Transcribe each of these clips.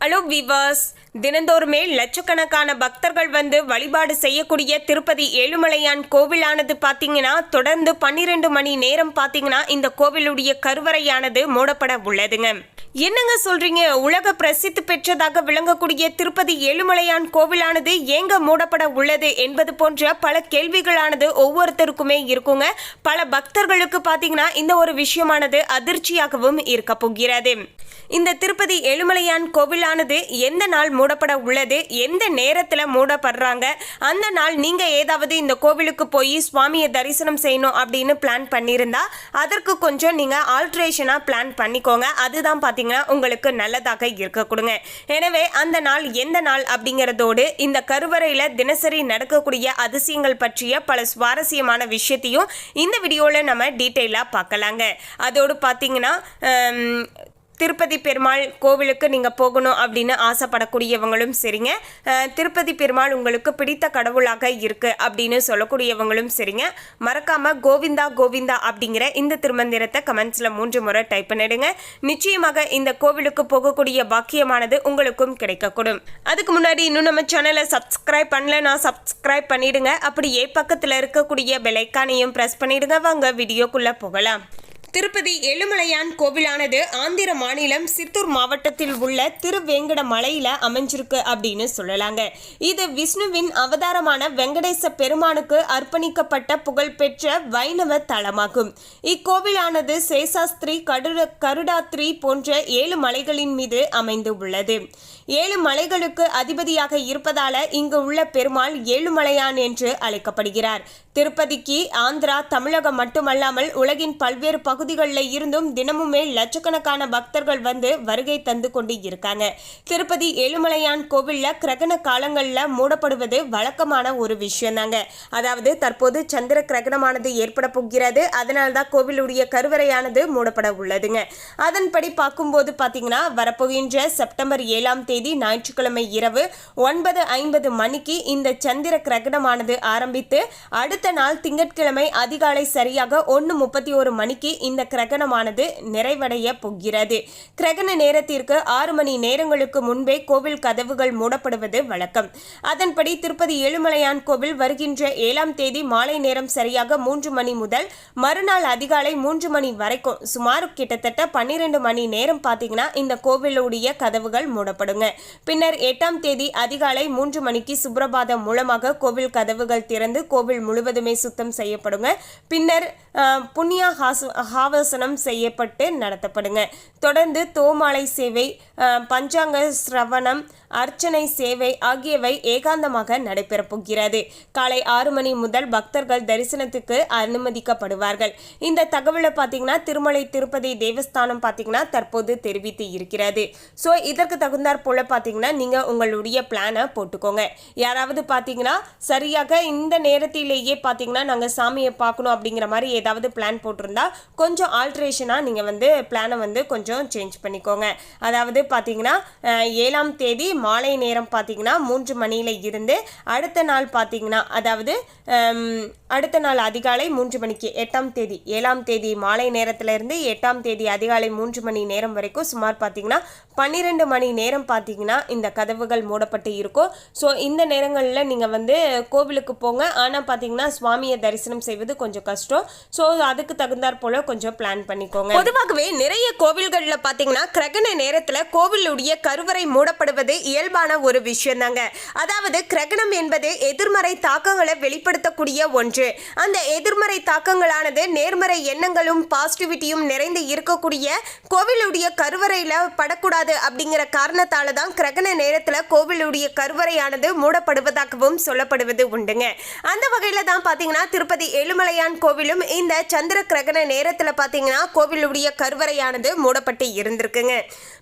Hello விவாஸ் தினந்தோறுமே லட்சக்கணக்கான பக்தர்கள் வந்து வழிபாடு செய்யக்கூடிய திருப்பதி ஏழுமலையான் கோவிலானது பார்த்தீங்கன்னா தொடர்ந்து பன்னிரெண்டு மணி நேரம் பார்த்தீங்கன்னா இந்த கோவிலுடைய கருவறையானது மூடப்பட உள்ளதுங்க. என்னங்க சொல்றீங்க? உலக பிரசித்தி பெற்றதாக விளங்கக்கூடிய திருப்பதி ஏழுமலையான் கோவிலானது ஏங்க மூடப்பட உள்ளது என்பது போன்ற பல கேள்விகளானது ஒவ்வொருத்தருக்குமே இருக்குங்க. பல பக்தர்களுக்கு பார்த்தீங்கன்னா இந்த ஒரு விஷயமானது அதிர்ச்சியாகவும் இருக்க போகிறது. இந்த திருப்பதி ஏழுமலையான் கோவிலானது எந்த நாள் மூடப்பட உள்ளது? எந்த நேரத்தில் மூடப்படுறாங்க? அந்த நாள் நீங்கள் ஏதாவது இந்த கோவிலுக்கு போய் சுவாமியை தரிசனம் செய்யணும் அப்படின்னு பிளான் பண்ணியிருந்தா அதற்கு கொஞ்சம் நீங்கள் ஆல்ட்ரேஷனாக பிளான் பண்ணிக்கோங்க. அதுதான் பார்த்தீங்கன்னா உங்களுக்கு நல்லதாக இருக்க கொடுங்க. எனவே அந்த நாள் எந்த நாள் அப்படிங்கிறதோடு இந்த கருவறையில் தினசரி நடக்கக்கூடிய அதிசயங்கள் பற்றிய பல சுவாரஸ்யமான விஷயத்தையும் இந்த வீடியோவில் நம்ம டீட்டெயிலாக பார்க்கலாங்க. அதோடு பார்த்தீங்கன்னா திருப்பதி பெருமாள் கோவிலுக்கு நீங்கள் போகணும் அப்படின்னு ஆசைப்படக்கூடியவங்களும் சரிங்க. திருப்பதி பெருமாள் உங்களுக்கு பிடித்த கடவுளாக இருக்குது அப்படின்னு சொல்லக்கூடியவங்களும் சரிங்க. மறக்காமல் கோவிந்தா கோவிந்தா அப்படிங்கிற இந்த திருமந்திரத்தை கமெண்ட்ஸில் மூன்று முறை டைப் பண்ணிடுங்க. நிச்சயமாக இந்த கோவிலுக்கு போகக்கூடிய பாக்கியமானது உங்களுக்கும் கிடைக்கக்கூடும். அதுக்கு முன்னாடி இன்னும் நம்ம சேனலை சப்ஸ்கிரைப் பண்ணலனா சப்ஸ்கிரைப் பண்ணிடுங்க. அப்படியே பக்கத்தில் இருக்கக்கூடிய பெலைக்கானையும் ப்ரெஸ் பண்ணிடுங்க. வாங்க வீடியோக்குள்ளே போகலாம். திருப்பதி ஏழுமலையான் கோவிலானது ஆந்திர மாநிலம் சித்தூர் மாவட்டத்தில் உள்ள திருவேங்கட மலையில அமைஞ்சிருக்கு அப்படின்னு சொல்லலாங்க. இது விஷ்ணுவின் அவதாரமான வெங்கடேச பெருமானுக்கு அர்ப்பணிக்கப்பட்ட புகழ்பெற்ற வைணவ தலமாகும். இக்கோவிலானது சேசாஸ்திரி கருட கருடாத்ரி போன்ற ஏழு மலைகளின் மீது அமைந்து உள்ளது. ஏழு மலைகளுக்கு அதிபதியாக இருப்பதால இங்கு உள்ள பெருமாள் ஏழுமலையான் என்று அழைக்கப்படுகிறார். திருப்பதிக்கு ஆந்திரா தமிழகம் மட்டுமல்லாமல் உலகின் பல்வேறு பகுதிகளில் இருந்தும் தினமுமே லட்சக்கணக்கான பக்தர்கள் வந்து வருகை தந்து கொண்டு இருக்காங்க. திருப்பதி ஏழுமலையான் கோவிலில் கிரகண காலங்களில் மூடப்படுவது வழக்கமான ஒரு விஷயம் தாங்க அதாவது தற்போது சந்திர கிரகணமானது ஏற்பட போகிறது. அதனால்தான் கோவிலுடைய கருவறையானது மூடப்பட உள்ளதுங்க. அதன்படி பார்க்கும்போது பார்த்தீங்கன்னா வரப்போகின்ற செப்டம்பர் ஏழாம் தேதி ஞாயிற்றுக்கிழமை இரவு ஒன்பது ஐம்பது மணிக்கு இந்த சந்திர கிரகணமானது ஆரம்பித்து அடுத்த நாள் திங்கட்கிழமை அதிகாலை சரியாக ஒன்று முப்பத்தி ஒரு மணிக்கு இந்த கிரகணமானது நிறைவடைய போகிறது. கிரகண நேரத்திற்கு ஆறு மணி நேரங்களுக்கு முன்பே கோவில் கதவுகள் மூடப்படுவது வழக்கம். அதன்படி திருப்பதி ஏழுமலையான் கோவில் வருகின்ற ஏழாம் தேதி மாலை நேரம் சரியாக மூன்று மணி முதல் மறுநாள் அதிகாலை மூன்று மணி வரைக்கும் சுமார் கிட்டத்தட்ட பன்னிரெண்டு மணி நேரம் பார்த்தீங்கன்னா இந்த கோவிலுடைய கதவுகள் மூடப்படுங்க. பின்னர் எட்டாம் தேதி அதிகாலை மூன்று மணிக்கு சுப்பிரபாதம் மூலமாக கோவில் கதவுகள் திறந்து கோவில் முழுவதுமே சுத்தம் செய்யப்படுங்க. பின்னர் புண்ணியா ஹாசு ஹாச- செய்யப்பட்டு நடத்தப்படுங்க. தொடர்ந்து தோமாலை சேவை பஞ்சாங்க சிரவணம் அர்ச்சனை சேவை ஆகியவை ஏகாந்தமாக நடைபெறப் போகிறது. காலை ஆறு மணி முதல் பக்தர்கள் தரிசனத்துக்கு அனுமதிக்கப்படுவார்கள். இந்த தகவலை பார்த்தீங்கன்னா திருமலை திருப்பதி தேவஸ்தானம் பார்த்தீங்கன்னா தற்போது தெரிவித்து இருக்கிறது. ஸோ இதற்கு தகுந்தாற் போல பார்த்தீங்கன்னா நீங்கள் உங்களுடைய பிளானை போட்டுக்கோங்க. யாராவது பார்த்தீங்கன்னா சரியாக இந்த நேரத்திலேயே பார்த்தீங்கன்னா நாங்கள் சாமியை பார்க்கணும் அப்படிங்கிற மாதிரி ஏதாவது பிளான் போட்டிருந்தா கொஞ்சம் கொஞ்சம் ஆல்ட்ரேஷனாக நீங்கள் வந்து பிளானை வந்து கொஞ்சம் சேஞ்ச் பண்ணிக்கோங்க. அதாவது பார்த்தீங்கன்னா ஏழாம் தேதி மாலை நேரம் பார்த்தீங்கன்னா மூன்று மணியில் இருந்து அடுத்த நாள் பார்த்தீங்கன்னா அதாவது அடுத்த நாள் அதிகாலை மூன்று மணிக்கு எட்டாம் தேதி ஏழாம் தேதி மாலை நேரத்திலிருந்து எட்டாம் தேதி அதிகாலை மூன்று மணி நேரம் வரைக்கும் சுமார் பார்த்தீங்கன்னா பன்னிரெண்டு மணி நேரம் பார்த்தீங்கன்னா இந்த கதவுகள் மூடப்பட்டு இருக்கும். ஸோ இந்த நேரங்களில் நீங்கள் வந்து கோவிலுக்கு போங்க. ஆனால் பார்த்தீங்கன்னா சுவாமியை தரிசனம் செய்வது கொஞ்சம் கஷ்டம். ஸோ அதுக்கு தகுந்தாற் போல கொஞ்சம் பிளான் பண்ணிக்கோங்க. பொதுவாகவே நிறைய கோவில்களில் பார்த்தீங்கன்னா கிரகண நேரத்தில் கோவிலுடைய கருவறை மூடப்படுவது இயல்பான ஒரு விஷயம் தாங்க அதாவது கிரகணம் என்பது எதிர்மறை தாக்கங்களை வெளிப்படுத்தக்கூடிய ஒன்று. அந்த எதிர்மறை தாக்கங்களானது நேர்மறை எண்ணங்களும் பாசிட்டிவிட்டியும் நிறைந்து இருக்கக்கூடிய கோவிலுடைய கருவறையில் படக்கூடாது அப்படிங்கிற காரணத்தால தான் கிரகண நேரத்தில் கோவிலுடைய கருவறையானது மூடப்படுவதாகவும் சொல்லப்படுவது உண்டுங்க. அந்த வகையில் தான் பார்த்தீங்கன்னா திருப்பதி ஏழுமலையான் கோவிலும் இந்த சந்திர கிரகண நேரத்தில் பார்த்தீங்கன்னா கோவிலுடைய கருவறையானது மூடப்பட்டு இருந்திருக்குங்க.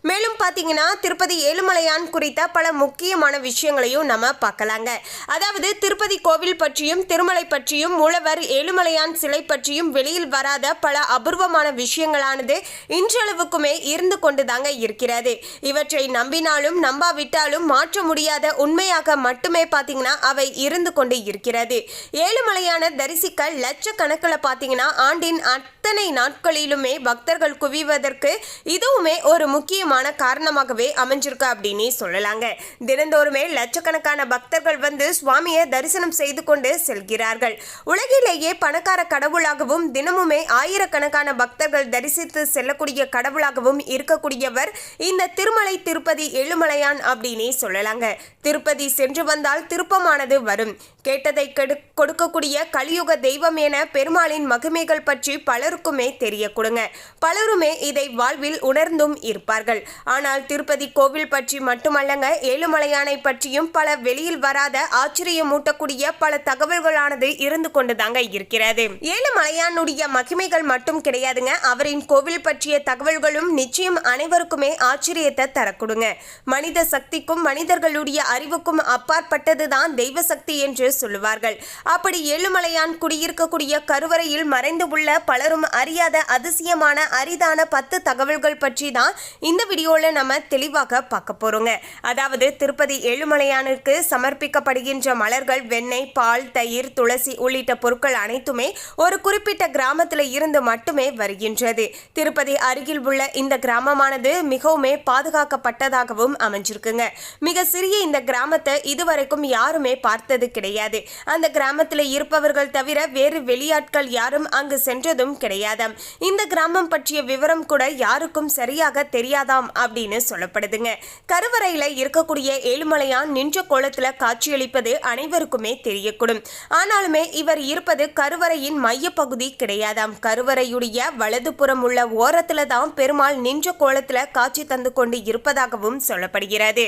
மேலும் பார்த்தீங்கன்னா திருப்பதி ஏழுமலையான் குறித்த பல முக்கியமான விஷயங்களையும் நம்ம பார்க்கலாங்க. அதாவது திருப்பதி கோவில் பற்றியும் திருமலை பற்றியும் பற்றியும் மூலவர் ஏழுமலையான் சிலை பற்றியும் வெளியில் வராத பல அபூர்வமான விஷயங்களானது இன்றளவுக்குமே இருந்து கொண்டுதாங்க இருக்கிறது. இவற்றை நம்பினாலும் நம்பாவிட்டாலும் மாற்ற முடியாத உண்மையாக மட்டுமே பார்த்தீங்கன்னா அவை இருந்து கொண்டு இருக்கிறது. ஏழுமலையான தரிசிக்க லட்சக்கணக்கில் பார்த்தீங்கன்னா ஆண்டின் அத்தனை நாட்களிலுமே பக்தர்கள் குவிவதற்கு இதுவுமே ஒரு முக்கியமான காரணமாகவே அமைஞ்சிருக்கு அப்படின்னு சொல்லலாங்க. தினந்தோறுமே லட்சக்கணக்கான பக்தர்கள் வந்து சுவாமியை தரிசனம் செய்து கொண்டு செல்கிறார்கள். உலகிலேயே பணக்கார கடவுளாகவும் தினமுமே ஆயிரக்கணக்கான பக்தர்கள் தரிசித்து செல்லக்கூடிய கடவுளாகவும் இருக்கக்கூடியவர் இந்த திருமலை திருப்பதி எழுமலையான் அப்படின்னே சொல்லலாங்க. திருப்பதி சென்று வந்தால் திருப்பமானது வரும். கேட்டதை கெடு கொடுக்கக்கூடிய கலியுக தெய்வம் என பெருமாளின் மகிமைகள் பற்றி பலருக்குமே தெரிய கொடுங்க பலருமே இதை வாழ்வில் உணர்ந்தும் இருப்பார்கள். ஆனால் திருப்பதி கோவில் பற்றி மட்டுமல்லங்க ஏழுமலையானை பற்றியும் பல வெளியில் வராத ஆச்சரியமூட்டக்கூடிய பல தகவல்களானது இருந்து கொண்டுதாங்க இருக்கிறது. ஏழுமலையானுடைய மகிமைகள் மட்டும் கிடையாதுங்க. அவரின் கோவில் பற்றிய தகவல்களும் நிச்சயம் அனைவருக்குமே ஆச்சரியத்தை தரக்கூடுங்க. மனித சக்திக்கும் மனிதர்களுடைய அறிவுக்கும் அப்பாற்பட்டதுதான் தெய்வ சக்தி என்று சொல்லுவார்கள். அப்படி ஏழுமலையான் குடியிருக்கக்கூடிய கருவறையில் மறைந்து உள்ள பலரும் அறியாத அதிசயமான அரிதான பத்து தகவல்கள் பற்றி தான் இந்த வீடியோல நம்ம தெளிவாக பார்க்க போறோங்க. அதாவது திருப்பதி ஏழுமலையானுக்கு சமர்ப்பிக்கப்படுகின்ற மலர்கள் வெண்ணெய் பால் தயிர் துளசி உள்ளிட்ட பொருட்கள் அனைத்துமே ஒரு குறிப்பிட்ட கிராமத்தில் இருந்து மட்டுமே வருகின்றது. திருப்பதி அருகில் உள்ள இந்த கிராமமானது மிகவுமே பாதுகாக்கப்பட்டதாகவும் அமைஞ்சிருக்குங்க. மிக சிறிய இந்த கிராமத்தை இதுவரைக்கும் யாருமே பார்த்தது கிடையாது. அந்த கிராமத்தில் இருப்பவர்கள் தவிர வேறு வெளியாட்கள் யாரும் அங்கு சென்றதும் கிடையாதாம் இந்த கிராமம் பற்றிய விவரம் கூட யாருக்கும் சரியாக தெரியாதாம் அப்படின்னு சொல்லப்படுதுங்க. கருவறையில இருக்கக்கூடிய ஏழுமலையான் நின்ற கோலத்துல காட்சியளிப்பது அனைவருக்குமே தெரியக்கூடும். ஆனாலுமே இவர் இருப்பது கருவறையின் மையப்பகுதி கிடையாதாம். கருவறையுடைய வலதுபுறம் உள்ள ஓரத்துல தான் பெருமாள் நின்ற கோலத்துல காட்சி தந்து கொண்டு இருப்பதாகவும் சொல்லப்படுகிறது.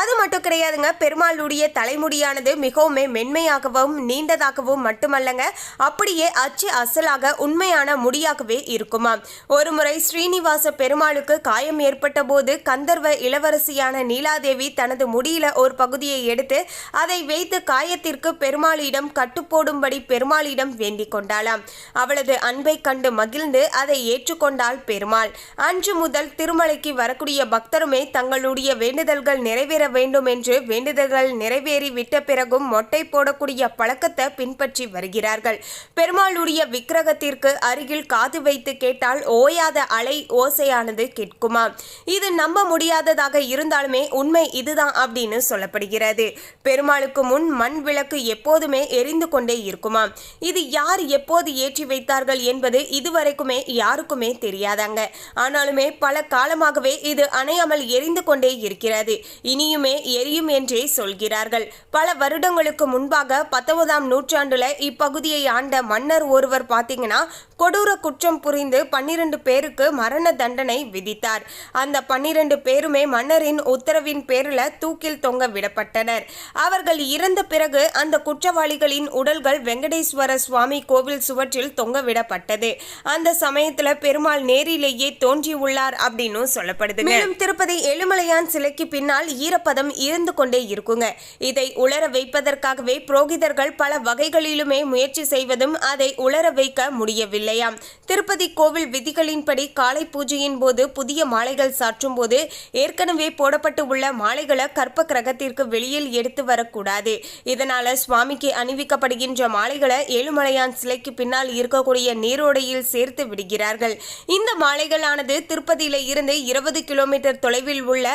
அது மட்டும் கிடையாதுங்க பெருமாளுடைய தலைமுடியானது மிகவும் மென்மையாகவும் நீண்டதாகவும் மட்டுமல்லங்க அப்படியே அச்சு அசலாக உண்மையான முடியாகவே இருக்குமாம். ஒருமுறை ஸ்ரீனிவாச பெருமாளுக்கு காயம் ஏற்பட்ட போது கந்தர்வ இளவரசியான நீலாதேவி தனது முடியில ஒரு பகுதியை எடுத்து அதை வைத்து காயத்திற்கு பெருமாளிடம் கட்டுப்போடும்படி பெருமாளிடம் வேண்டிக் கொண்டாளாம். அவளது அன்பை கண்டு மகிழ்ந்து அதை ஏற்றுக்கொண்டாள் பெருமாள். அன்று முதல் திருமலைக்கு வரக்கூடிய பக்தருமே தங்களுடைய வேண்டுதல்கள் நிறைவேற வேண்டும் என்று வேண்டுதல்கள் நிறைவேறி விட்ட பிறகும் மொட்டை போடக்கூடிய பழக்கத்தை பின்பற்றி வருகிறார்கள். பெருமாளுடைய விக்கிரகத்திற்கு அருகில் காது வைத்து கேட்டால் ஓயாத அலை ஓசையானது கேட்குமாம் இது நம்ப முடியாததாக இருந்தாலுமே உண்மை இதுதான் அப்படின்னு சொல்லப்படுகிறது. பெருமாளுக்கு முன் மண் விளக்கு எப்போதுமே எரிந்து கொண்டே இருக்கும். இருக்குமா? இது யார் எப்போது ஏற்றி வைத்தார்கள் என்பது இதுவரைக்குமே யாருக்குமே தெரியாதாங்க. ஆனாலுமே பல காலமாகவே இது அணையாமல் எரிந்து கொண்டே இருக்கிறது. இனியுமே எரியும் என்றே சொல்கிறார்கள். பல வருடங்களுக்கு முன்பாக பத்தொன்பதாம் நூற்றாண்டுல இப்பகுதியை ஆண்ட மன்னர் ஒருவர் பார்த்தீங்கன்னா கொடூர குற்றம் புரிந்து பன்னிரண்டு பேருக்கு மரண தண்டனை விதித்தார். அந்த பன்னிரண்டு பேருமே மன்னரின் உத்தரவின் பேரில் தூக்கில் தொங்க விடப்பட்டனர். அவர்கள் இறந்த பிறகு அந்த குற்றவாளிகளின் உடல்கள் வெங்கடேஸ்வர சுவாமி கோவில் சுவற்றில் தொங்கவிடப்பட்டது அந்த சமயத்துல பெருமாள் நேரிலேயே தோன்றியுள்ளார் அப்படின்னு சொல்லப்படுது மேலும் திருப்பதி ஏழுமலையான் சிலைக்கு பின்னால் ஈரப்பதம் இருந்து கொண்டே இருக்குங்க. இதை உலர வைப்பதற்காகவே புரோகிதர்கள் பல வகைகளிலுமே முயற்சி செய்வதும் அதை உலர வைக்க முடியவில்லையாம். திருப்பதி கோவில் விதிகளின்படி காலை பூஜையின் போது புதிய மாலைகள் சாற்றும் போது ஏற்கனவே போடப்பட்டு உள்ள மாலைகளை கற்ப கிரகத்திற்கு வெளியில் எடுத்து வரக்கூடாது. இதனால சுவாமிக்கு அணிவிக்கப்படுகின்ற மாலைகளை ஏழுமலையான் சிலைக்கு பின்னால் இருக்கக்கூடிய நீரோடையில் சேர்த்து விடுகிறார்கள். இந்த மாலைகளானது திருப்பதியில இருந்து இருபது கிலோமீட்டர் தொலைவில் உள்ள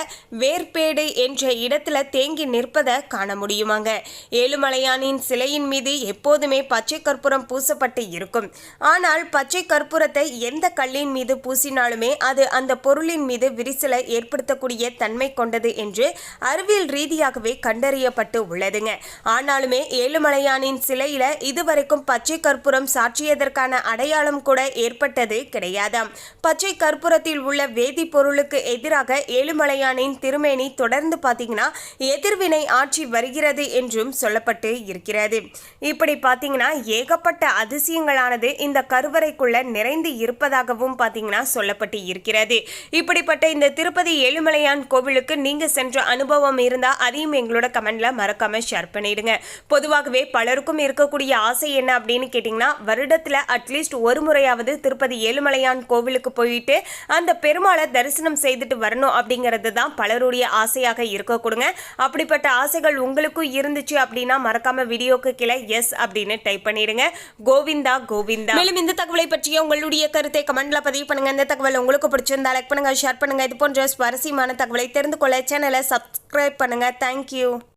வேர்பேடு என்ற இடத்துல தேங்கி நிற்பதை காண முடியுமாங்க. ஏழுமலையானின் சிலையின் மீது எப்போதுமே பச்சை கற்பூரம் பூசப்பட்டு இருக்கும். ஆனால் பச்சை கற்பூரத்தை எந்த கல்லின் மீது பூசினாலுமே அது அந்த பொருளின் மீது விரிசலை ஏற்படுத்தக்கூடிய தன்மை கொண்டது என்று அறிவியல் ரீதியாகவே கண்டறியப்பட்டு உள்ளதுங்க. ஆனாலுமே ஏழுமலையானின் சிலையில இதுவரைக்கும் பச்சை கற்பூரம் சாற்றியதற்கான அடையாளம் கூட ஏற்பட்டது கிடையாதாம். பச்சை கற்பூரத்தில் உள்ள வேதிப்பொருளுக்கு எதிராக ஏழுமலையானின் திருமேனி தொடர்ந்து பார்த்தீங்கன்னா எதிர்வினை ஆட்சி வருகிறது என்றும் சொல்லப்பட்டு இருக்கிறது. இப்படி பார்த்தீங்கன்னா ஏகப்பட்ட அதிசயங்களானது இந்த கருவறைக்குள்ள நிறைந்து இருப்பதாகவும் பார்த்தீங்கன்னா சொல்லப்பட்டு இருக்கிறது. இப்படிப்பட்ட இந்த திருப்பதி ஏழுமலையான் கோவிலுக்கு நீங்கள் சென்ற அனுபவம் இருந்தால் அதையும் எங்களோட கமெண்ட்ல மறக்காம ஷேர் பண்ணிடுங்க. பொதுவாகவே பலருக்கும் இருக்கக்கூடிய உங்களுடைய ஆசை என்ன அப்படின்னு கேட்டிங்கன்னா வருடத்தில் அட்லீஸ்ட் ஒரு முறையாவது திருப்பதி ஏழுமலையான் கோவிலுக்கு போயிட்டு அந்த பெருமாளை தரிசனம் செய்துட்டு வரணும் அப்படிங்கிறது தான் பலருடைய ஆசையாக இருக்க கொடுங்க. அப்படிப்பட்ட ஆசைகள் உங்களுக்கும் இருந்துச்சு அப்படின்னா மறக்காம வீடியோக்கு கீழே எஸ் அப்படின்னு டைப் பண்ணிடுங்க. கோவிந்தா கோவிந்தா. மேலும் இந்த தகவலை பற்றிய உங்களுடைய கருத்தை கமெண்ட்ல பதிவு பண்ணுங்க. இந்த தகவல் உங்களுக்கு பிடிச்சிருந்தா லைக் பண்ணுங்க ஷேர் பண்ணுங்க. இது போன்ற சுவாரஸ்யமான தகவலை தெரிந்து கொள்ள சேனலை சப்ஸ்கிரைப் பண்ணுங்க. தேங்க்யூ